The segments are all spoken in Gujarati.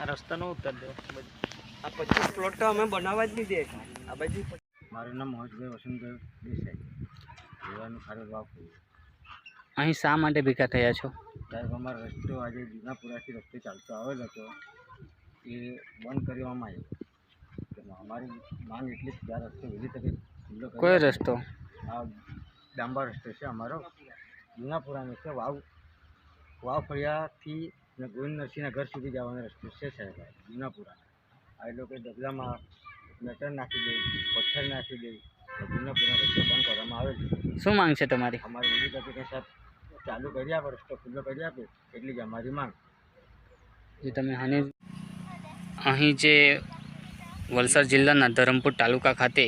આ રસ્તાનો ઉત્તર દો. આ પચીસ પ્લોટ તો અમે બનાવવા જ નહીં દે આ બાજુ મારું નામ મોહનભાઈ વસંતભાઈ દેસાઈ. રહેવાનું ખારું વાપુ અહીં શા માટે ભેગા થયા છો? સાહેબ અમારો રસ્તો આજે જૂનાપુરાથી રસ્તે ચાલતો આવેલો હતો. એ બંધ કરવામાં આવ્યો. અમારી માંગ એટલી જ કે આ રસ્તો વહેલી તકે ખુલ્લો કયો રસ્તો? આ ડાંબા રસ્તો છે અમારો. જૂનાપુરાનો છે વાવ. વાવ ફળિયાથી ને ગોવિંદ નરસિંહના ઘર સુધી જવાનો રસ્તો છે સાહેબ જૂનાપુરા. આ એ લોકો ડબલામાં મેટર નાખી દે પથ્થર નાખી દે જૂનાપુરા રસ્તો બંધ કરવામાં આવે છે. શું માંગ છે તમારી? અમારી એવી તકે કે સાહેબ ચાલુ કરી આપે રસ્તો ખુલ્લો કરી આપે એટલી જ અમારી માંગ. જે તમે આની અહીં જે વલસાડ જિલ્લાના ધરમપુર તાલુકા ખાતે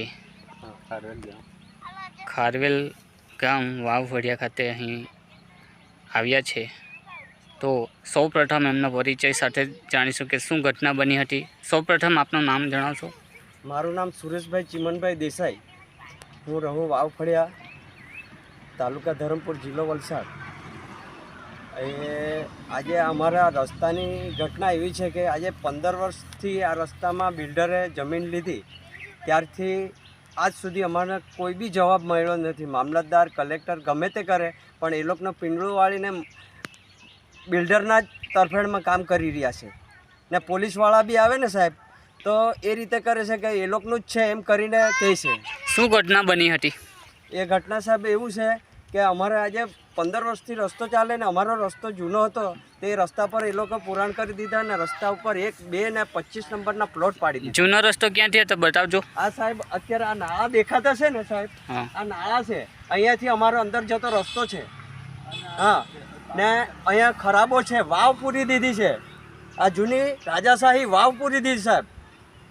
ખારવેલ ગામ. વાવ વડિયા ખાતે અહીં આવ્યા છે. તો સૌ પ્રથમ એમના પરિચય સાથે જાણીશું કે શું ઘટના બની હતી. સૌ પ્રથમ આપનું નામ જણાવશો? મારું નામ સુરેશભાઈ ચિમનભાઈ દેસાઈ. હું રહું વાવફળિયા તાલુકા ધરમપુર જિલ્લો વલસાડ. એ આજે અમારા રસ્તાની ઘટના એવી છે કે આજે પંદર વર્ષથી આ રસ્તામાં બિલ્ડરે જમીન લીધી. ત્યારથી આજ સુધી અમારે કોઈ બી જવાબ મળ્યો નથી. મામલતદાર, કલેક્ટર ગમે તે કરે, પણ એ લોકોને પીંડળું વાળીને બિલ્ડરના જ તરફેણમાં કામ કરી રહ્યા છે. ને પોલીસવાળા બી આવે ને સાહેબ તો એ રીતે કરે છે કે એ લોકોનું જ છે એમ કરીને કહે છે. શું ઘટના બની હતી? એ ઘટના સાહેબ એવું છે કે અમારે આજે પંદર વર્ષથી રસ્તો ચાલે ને અમારો રસ્તો જૂનો હતો તે રસ્તા પર એ લોકો પુરાણ કરી દીધા ને રસ્તા ઉપર એક બે ને પચીસ નંબરના પ્લોટ પાડી દીધા. જૂનો રસ્તો ક્યાંથી હતો બતાવજો. આ સાહેબ અત્યારે આ નાળા દેખાતા છે ને સાહેબ? આ નાળા છે. અહીંયાથી અમારો અંદર જતો રસ્તો છે. હા. ને અહીંયા ખરાબો છે વાવ પૂરી દીધી છે. આ જૂની રાજાશાહી વાવ પૂરી દીધી સાહેબ.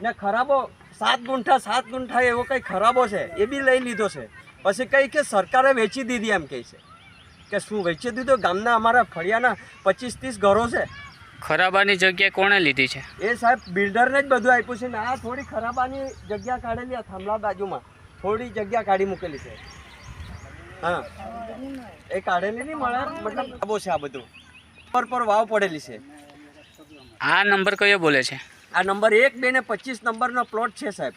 ને ખરાબો સાત ગુંઠા સાત ગુંઠા એવો કંઈ ખરાબો છે એ બી લઈ લીધો છે. પછી કંઈ કે સરકારે વેચી દીધી એમ કહે છે. કે શું વેચી દીધો? ગામના અમારા ફળિયાના પચીસ ત્રીસ ઘરો છે. ખરાબાની જગ્યા કોણે લીધી છે? એ સાહેબ બિલ્ડરને જ બધું આપ્યું છે ને આ થોડી ખરાબાની જગ્યા કાઢેલી આ થાંભલા બાજુમાં. થોડી જગ્યા કાઢી મૂકેલી છે. હા. એ કાઢેલી નહીં મળે? મતલબ આબો છે આ બધું. પર પર વાવ પડેલી છે. આ નંબર કયો બોલે છે? આ નંબર એક બે ને પચીસ નંબરનો પ્લોટ છે સાહેબ.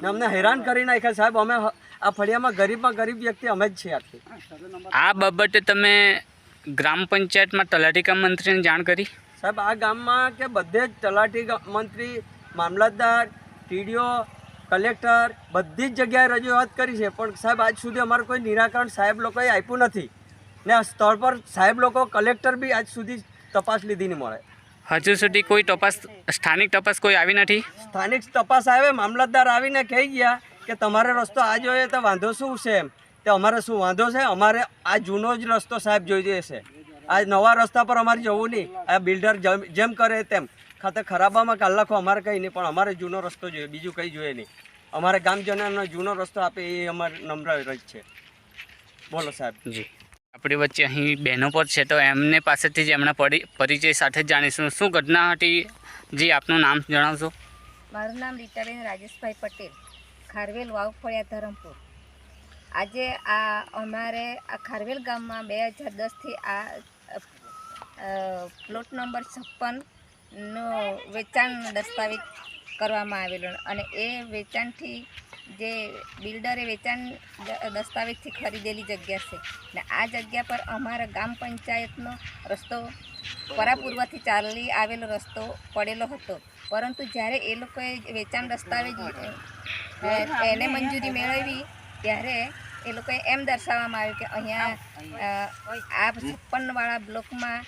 ને અમને હેરાન કરી નાખ્યા સાહેબ. અમે આ ફળિયામાં ગરીબમાં ગરીબ વ્યક્તિ અમે જ છીએ આખી. આ બાબતે તમે ગ્રામ પંચાયતમાં તલાટીકા મંત્રીને જાણ કરી? સાહેબ આ ગામમાં કે બધે જ તલાટી મંત્રી મામલતદાર ટીડીઓ કલેક્ટર બધી જ જગ્યાએ રજૂઆત કરી છે પણ સાહેબ આજ સુધી અમારું કોઈ નિરાકરણ સાહેબ લોકોએ આપ્યું નથી. ને આ સ્થળ પર સાહેબ લોકો કલેક્ટર બી આજ સુધી તપાસ લીધી નહીં મળે. હજુ સુધી કોઈ તપાસ સ્થાનિક તપાસ કોઈ આવી નથી? સ્થાનિક તપાસ આવે મામલતદાર આવીને કહી ગયા કે તમારે રસ્તો આ જોઈએ તો વાંધો શું છે એમ. તે અમારે શું વાંધો છે? અમારે આ જૂનો જ રસ્તો સાહેબ જોઈએ છે આ નવા રસ્તા પર અમારે જવું નહીં. આ બિલ્ડર જેમ- જેમ કરે તેમ. ખાતે ખરાબામાં કલાકો અમારે કંઈ નહીં પણ અમારે જૂનો રસ્તો જોઈએ બીજું કંઈ જોઈએ નહીં. અમારે ગામજનોનો જૂનો રસ્તો આપે એ અમારે નમ્ર રજ છે. બોલો સાહેબ. જી. આપણી વચ્ચે અહીં બહેનો પર છે તો એમને પાસેથી જ એમના પરી પરિચય સાથે જ જાણીશું. શું ઘટના હતી? જી આપનું નામ જણાવશો? મારું નામ રીટાબેન રાજેશભાઈ પટેલ ખારવેલ વાવફળિયા ધરમપુર. આજે આ અમારે આ ખારવેલ ગામમાં બે હજાર દસથી આ પ્લોટ નંબર છપ્પનનો વેચાણ દસ્તાવેજ કરવામાં આવેલો અને એ વેચાણથી જે બિલ્ડરે વેચાણ દસ્તાવેજથી ખરીદેલી જગ્યા છે. ને આ જગ્યા પર અમારા ગામ પંચાયતનો રસ્તો પરાપૂર્વથી ચાલી આવેલો રસ્તો પડેલો હતો. પરંતુ જ્યારે એ લોકોએ વેચાણ દસ્તાવેજ એને મંજૂરી મેળવી, ત્યારે એ લોકોએ એમ દર્શાવવામાં આવ્યું કે અહીંયા આ છપ્પનવાળા બ્લોકમાં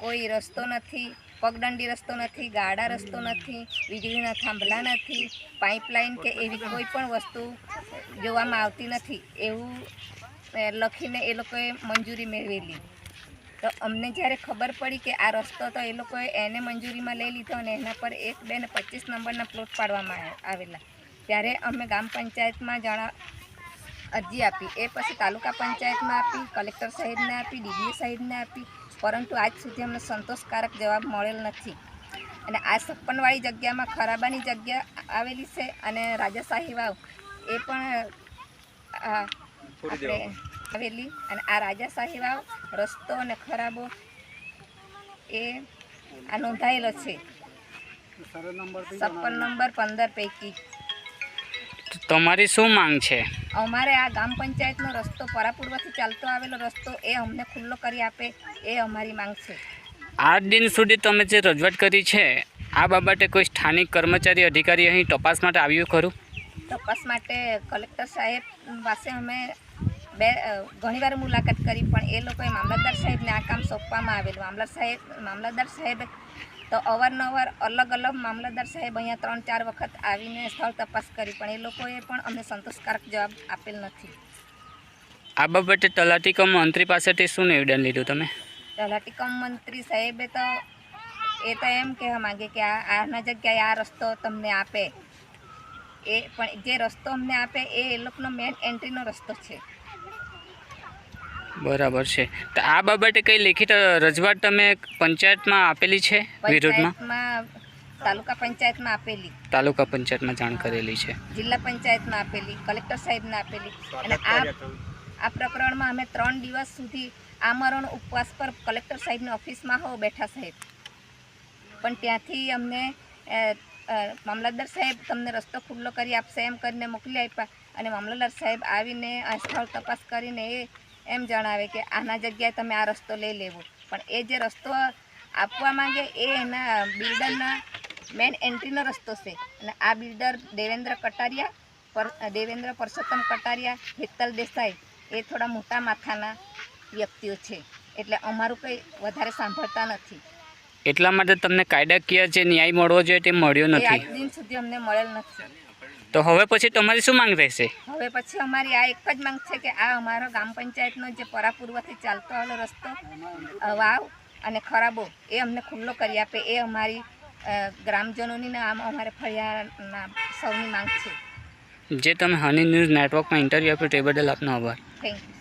કોઈ રસ્તો નથી. પગદંડી રસ્તો નથી, ગાડા રસ્તો નથી, વીજળીના થાંભલા નથી, પાઇપલાઇન કે એવી કોઈ પણ વસ્તુ જોવામાં આવતી નથી, એવું લખીને એ લોકોએ મંજૂરી મેળવેલી. તો અમને જ્યારે ખબર પડી કે આ રસ્તો તો એ લોકોએ એને મંજૂરીમાં લઈ લીધો અને એના પર એક બે ને પચીસ નંબરના પ્લોટ પાડવામાં આવેલા. ત્યારે અમે ગ્રામ પંચાયતમાં જણા અરજી આપી. એ પછી તાલુકા પંચાયતમાં આપી કલેક્ટર સાહેબને આપી ડીડીએ સાહેબને આપી. પરંતુ આજ સુધી અમને સંતોષકારક જવાબ મળેલ નથી. અને આ છપ્પનવાળી જગ્યામાં ખરાબાની જગ્યા આવેલી છે અને રાજાશાહી વાવ એ પણ આ આપણે આવેલી. અને આ રાજાશાહી વાવ રસ્તો અને ખરાબો એ આ નોંધાયેલો છે. છપ્પન નંબર પંદર પૈકી. તમારી શું માંગ છે? અમારે આ ગ્રામ પંચાયતનો રસ્તો પરાપૂર્વથી ચાલતો આવેલો રસ્તો એ અમને ખુલ્લો કરી આપે એ અમારી માંગ છે. આઠ દિન સુધી તમે જે રજૂઆત કરી છે આ બાબતે કોઈ સ્થાનિક કર્મચારી અધિકારી અહીં તપાસ માટે આવ્યું ખરું? તપાસ માટે કલેક્ટર સાહેબ પાસે અમે બે ઘણીવાર મુલાકાત કરી પણ એ લોકોએ મામલતદાર સાહેબને આ કામ સોંપવામાં આવેલું. મામલતદાર સાહેબ મામલતદાર સાહેબ તો અવારનવાર અલગ અલગ મામલતદાર સાહેબ અહીંયા ત્રણ ચાર વખત આવીને સ્થળ તપાસ કરી પણ એ લોકોએ પણ અમને સંતોષકારક જવાબ આપેલ નથી. આ બાબતે તલાટી કમ મંત્રી પાસેથી શું નિવેદન લીધું તમે? તલાટી કમ મંત્રી સાહેબે તો એ તો એમ કહેવા માંગે કે આ આના જગ્યાએ આ રસ્તો તમને આપે. એ પણ જે રસ્તો અમને આપે એ એ લોકોનો મેન એન્ટ્રીનો રસ્તો છે. બરાબર છે. તો આ બાબતે કઈ લેખિત રજૂઆત તમે પંચાયતમાં આપેલી છે? વિરોધમાં? તાલુકા પંચાયતમાં આપેલી. તાલુકા પંચાયતમાં જાણ કરેલી છે. જિલ્લા પંચાયતમાં આપેલી કલેક્ટર સાહેબને આપેલી. અને આ આ પ્રકરણમાં અમે ત્રણ દિવસ સુધી આમરણ ઉપવાસ પર કલેક્ટર સાહેબની ઓફિસમાં હો બેઠા સાહેબ. પણ ત્યાંથી અમને મામલતદાર સાહેબ તમને રસ્તો ખુલ્લો કરી આપશે એમ કરીને મોકલી આપ્યા. અને મામલતદાર સાહેબ આવીને આ સ્થળ તપાસ કરીને એ એમ જણાવે કે આના જગ્યાએ તમે આ રસ્તો લઈ લેવો. પણ એ જે રસ્તો આપવા માંગે એ એના બિલ્ડરના મેન એન્ટ્રીનો રસ્તો છે. અને આ બિલ્ડર દેવેન્દ્ર કટારિયા પર દેવેન્દ્ર પરસોત્તમ કટારિયા હેતલ દેસાઈ એ થોડા મોટા માથાના વ્યક્તિઓ છે. એટલે અમારું કંઈ વધારે સાંભળતા નથી. એટલા માટે તમને કાયદાકીય જે ન્યાય મળવો જોઈએ તે મળ્યો નથી. આજ દિન સુધી અમને મળેલ નથી. તો હવે પછી તમારી શું માંગ રહેશે? હવે પછી અમારી આ એક જ માંગ છે કે આ અમારો ગ્રામ પંચાયતનો જે પરાપૂર્વથી ચાલતો આવેલો રસ્તો વાવ અને ખરાબો એ અમને ખુલ્લો કરી આપે. એ અમારી ગ્રામજનોની ને આમ અમારે ફળિયાના સૌની માંગ છે. જે તમે હની ન્યૂઝ નેટવર્કમાં ઇન્ટરવ્યૂ આપ્યું તે બદલ આપનો આભાર. Thank you